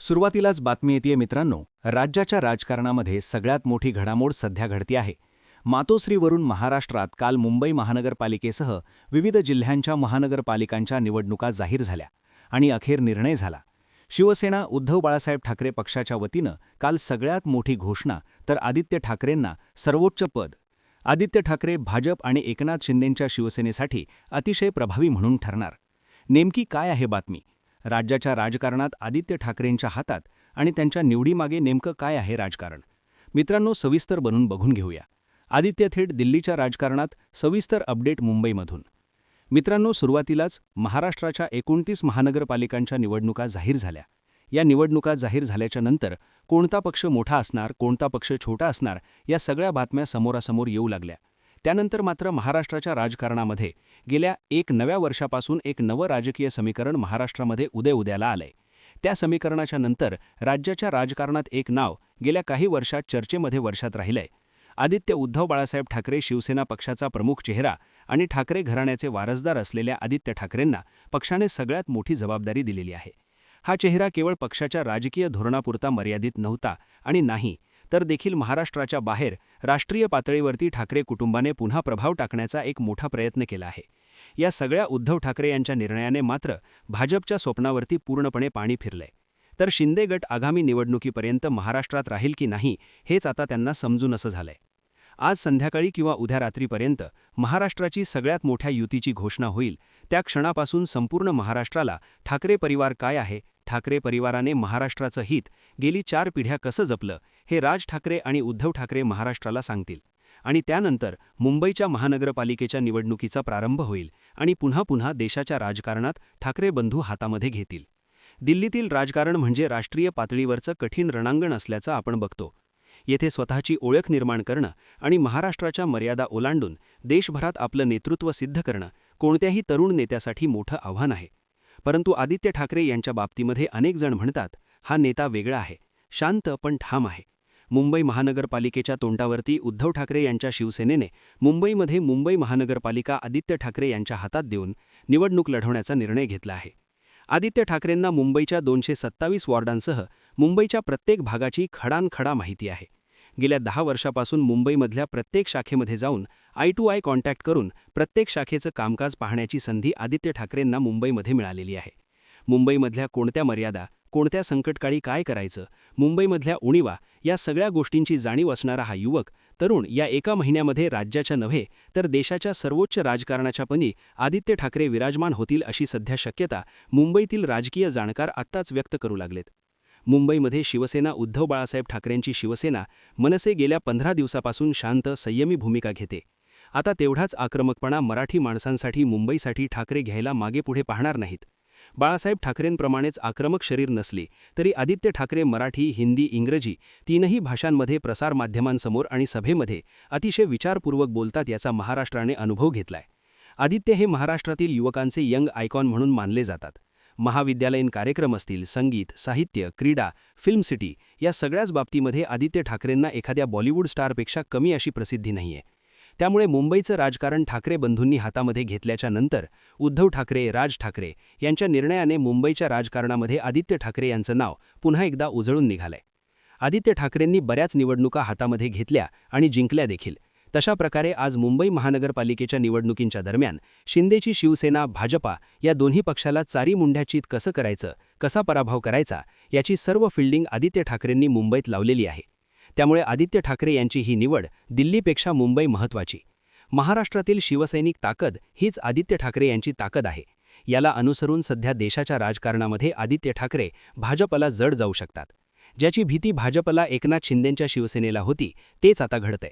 सुरुवातीलाच बातमी येते मित्रांनो राज्याच्या राजकारणामध्ये सगळ्यात मोठी घडामोड सध्या घडती आहे. मातोश्रीवरून महाराष्ट्रात काल मुंबई महानगरपालिकेसह विविध जिल्ह्यांच्या महानगरपालिकांच्या निवडणुका जाहीर झाल्या आणि अखेर निर्णय झाला. शिवसेना उद्धव बाळासाहेब ठाकरे पक्षाच्या वतीनं काल सगळ्यात मोठी घोषणा तर आदित्य ठाकरेंना सर्वोच्च पद. आदित्य ठाकरे भाजप आणि एकनाथ शिंदेंच्या शिवसेनेसाठी अतिशय प्रभावी म्हणून ठरणार. नेमकी काय आहे बातमी? राज्याच्या राजकारणात आदित्य ठाकरेंच्या हातात आणि त्यांच्या निवडीमागे नेमकं काय आहे राजकारण? मित्रांनो सविस्तर बनून बघून घेऊया. आदित्य थेट दिल्लीच्या राजकारणात सविस्तर अपडेट मुंबईमधून. मित्रांनो सुरुवातीलाच महाराष्ट्राच्या एकोणतीस महानगरपालिकांच्या निवडणुका जाहीर झाल्या. या निवडणुका जाहीर झाल्याच्यानंतर कोणता पक्ष मोठा असणार कोणता पक्ष छोटा असणार या सगळ्या बातम्या समोरासमोर येऊ लागल्या. त्यानंतर मात्र महाराष्ट्राच्या राजकारणामध्ये गेल्या एक नव्या वर्षापासून एक नवं राजकीय समीकरण महाराष्ट्रामध्ये उदय उद्याला आलंय. त्या समीकरणाच्या नंतर राज्याच्या राजकारणात एक नाव गेल्या काही वर्षात चर्चेमध्ये वर्षात राहिलंय. आदित्य उद्धव बाळासाहेब ठाकरे शिवसेना पक्षाचा प्रमुख चेहरा आणि ठाकरे घराण्याचे वारसदार असलेल्या आदित्य ठाकरेंना पक्षाने सगळ्यात मोठी जबाबदारी दिलेली आहे. हा चेहरा केवळ पक्षाच्या राजकीय धोरणापुरता मर्यादित नव्हता आणि नाही तर देखील महाराष्ट्राच्या बाहेर राष्ट्रीय पातळीवरती ठाकरे कुटुंबाने पुन्हा प्रभाव टाकण्याचा एक मोठा प्रयत्न केला आहे. या सगळ्या उद्धव ठाकरे यांच्या निर्णयाने मात्र भाजपच्या स्वप्नावरती पूर्णपणे पाणी फिरलंय. तर शिंदे गट आगामी निवडणुकीपर्यंत महाराष्ट्रात राहील की नाही हेच आता त्यांना समजून असं झालंय. आज संध्याकाळी किंवा उद्या रात्रीपर्यंत महाराष्ट्राची सगळ्यात मोठ्या युतीची घोषणा होईल त्या क्षणापासून संपूर्ण महाराष्ट्राला ठाकरे परिवार काय आहे ठाकरे परिवाराने महाराष्ट्राचं हित गेली चार पिढ्या कसं जपलं हे राज ठाकरे आणि उद्धव ठाकरे महाराष्ट्राला सांगतील. आणि त्यानंतर मुंबईच्या महानगरपालिकेच्या निवडणुकीचा प्रारंभ होईल आणि पुन्हा पुन्हा देशाच्या राजकारणात ठाकरे बंधू हातामध्ये घेतील. दिल्लीतील राजकारण म्हणजे राष्ट्रीय पातळीवरचं कठीण रणांगण असल्याचं आपण बघतो. येथे स्वतःची ओळख निर्माण करणं आणि महाराष्ट्राच्या मर्यादा ओलांडून देशभरात आपलं नेतृत्व सिद्ध करणं कोणत्याही तरुण नेत्यासाठी मोठं आव्हान आहे. परंतु आदित्य ठाकरे यांच्या बाबतीमध्ये अनेक जण म्हणतात हा नेता वेगळा आहे. शांत पण ठाम आहे. मुंबई महानगरपालिकेच्या तोंडावरती उद्धव ठाकरे यांच्या शिवसेनेने मुंबईमध्ये मुंबई महानगरपालिका आदित्य ठाकरे यांच्या हातात देऊन निवडणूक लढवण्याचा निर्णय घेतला आहे. आदित्य ठाकरेंना मुंबईच्या दोनशे सत्तावीस वॉर्डांसह मुंबईच्या प्रत्येक भागाची खडानखडा माहिती आहे. गेल्या दहा वर्षापासून मुंबईमधल्या प्रत्येक शाखेमध्ये जाऊन आय टू आय कॉन्टॅक्ट करून प्रत्येक शाखेचं कामकाज पाहण्याची संधी आदित्य ठाकरेंना मुंबईमध्ये मिळालेली आहे. मुंबईमधल्या कोणत्या मर्यादा कोणत्या संकटकाळी काय करायचं? मुंबईमधल्या उणीवा या सगळ्या गोष्टींची जाणीव असणारा हा युवक तरुण या एका महिन्यामध्ये राज्याच्या नव्हे तर देशाच्या सर्वोच्च राजकारणाच्या पणी आदित्य ठाकरे विराजमान होतील अशी सध्या शक्यता मुंबईतील राजकीय जाणकार आत्ताच व्यक्त करू लागलेत. मुंबईमध्ये शिवसेना उद्धव बाळासाहेब ठाकरेंची शिवसेना मनसे गेल्या पंधरा दिवसापासून शांत संयमी भूमिका घेते. आता तेवढाच आक्रमकपणा मराठी माणसांसाठी मुंबईसाठी ठाकरे घ्यायला मागेपुढे पाहणार नाहीत. बाळासाहेब ठाकरेंप्रमाणेच आक्रमक शरीर नसले तरी आदित्य ठाकरे मराठी हिंदी इंग्रजी तीनही भाषांमध्ये प्रसारमाध्यमांसमोर आणि सभेमध्ये अतिशय विचारपूर्वक बोलतात याचा महाराष्ट्राने अनुभव घेतलाय. आदित्य हे महाराष्ट्रातील युवकांचे यंग आयकॉन म्हणून मानले जातात. महाविद्यालयीन कार्यक्रम असतील संगीत साहित्य क्रीडा फिल्म सिटी या सगळ्याच बाबतीमध्ये आदित्य ठाकरेंना एखाद्या बॉलिवूड स्टारपेक्षा कमी अशी प्रसिद्धी नाहीये. त्यामुळे मुंबईचं राजकारण ठाकरे बंधूंनी हातामध्ये घेतल्याच्या नंतर उद्धव ठाकरे राज ठाकरे यांच्या निर्णयाने मुंबईच्या राजकारणामध्ये आदित्य ठाकरे यांचं नाव पुन्हा एकदा उजळून निघालंय. आदित्य ठाकरेंनी बऱ्याच निवडणुका हातामध्ये घेतल्या आणि जिंकल्या देखील. तशा प्रकारे आज मुंबई महानगरपालिकेच्या निवडणुकींच्या दरम्यान शिंदेची शिवसेना भाजपा या दोन्ही पक्षाला चारी मुंढ्याचीत कसं करायचं कसा पराभव करायचा याची सर्व फिल्डिंग आदित्य ठाकरेंनी मुंबईत लावलेली आहे. त्यामुळे आदित्य ठाकरे यांची ही निवड दिल्लीपेक्षा मुंबई महत्त्वाची. महाराष्ट्रातील शिवसैनिक ताकद हीच आदित्य ठाकरे यांची ताकद आहे. याला अनुसरून सध्या देशाच्या राजकारणामध्ये आदित्य ठाकरे भाजपला जड जाऊ शकतात. ज्याची भीती भाजपला एकनाथ शिंदेंच्या शिवसेनेला होती तेच आता घडतंय.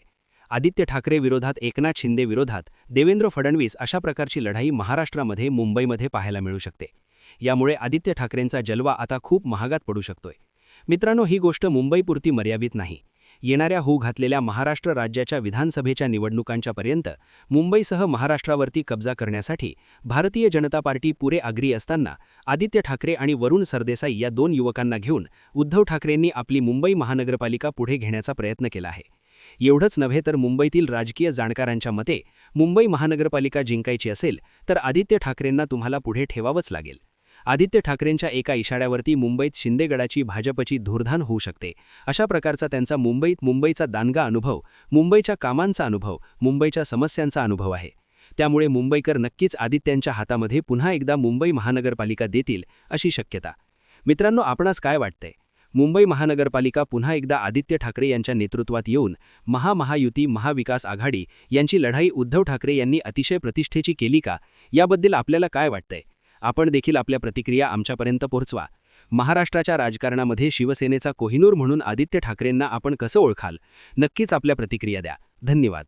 आदित्य ठाकरे विरोधात एकनाथ शिंदे विरोधात देवेंद्र फडणवीस अशा प्रकारची लढाई महाराष्ट्रामध्ये मुंबईमध्ये पाहायला मिळू शकते. यामुळे आदित्य ठाकरेंचा जलवा आता खूप महागात पडू शकतोय. मित्रांनो ही गोष्ट मुंबईपुरती मर्यादित नाही. येणाऱ्या होऊ घातलेल्या महाराष्ट्र राज्याच्या विधानसभेच्या निवडणुकांच्या पर्यंत मुंबईसह महाराष्ट्रावरती कब्जा करण्यासाठी भारतीय जनता पार्टी पुरे आग्री असताना आदित्य ठाकरे आणि वरुण सरदेसाई या दोन युवकांना घेऊन उद्धव ठाकरेंनी आपली मुंबई महानगरपालिका पुढे घेण्याचा प्रयत्न केला आहे. एवढंच नव्हे तर मुंबईतील राजकीय जाणकारांच्या मते मुंबई महानगरपालिका जिंकायची असेल तर आदित्य ठाकरेंना तुम्हाला पुढे ठेवावंच लागेल. आदित्य ठाकरेंच्या एका इशाऱ्यावरती मुंबईत शिंदेगडाची भाजपची धुरधान होऊ शकते. अशा प्रकारचा त्यांचा मुंबईत मुंबईचा दानगा अनुभव मुंबईच्या कामांचा अनुभव मुंबईच्या समस्यांचा अनुभव आहे. त्यामुळे मुंबईकर नक्कीच आदित्यांच्या हातामध्ये पुन्हा एकदा मुंबई महानगरपालिका देतील अशी शक्यता. मित्रांनो आपणास काय वाटतंय? मुंबई महानगरपालिका पुन्हा एकदा आदित्य ठाकरे यांच्या नेतृत्वात येऊन महामहायुती महाविकास आघाडी यांची लढाई उद्धव ठाकरे यांनी अतिशय प्रतिष्ठेची केली का? याबद्दल आपल्याला काय वाटतंय? आपण देखील आपल्या प्रतिक्रिया आमच्यापर्यंत पोहोचवा. महाराष्ट्राच्या राजकारणामध्ये शिवसेनेचा कोहिनूर म्हणून आदित्य ठाकरेंना आपण कसं ओळखाल? नक्कीच आपल्या प्रतिक्रिया द्या. धन्यवाद.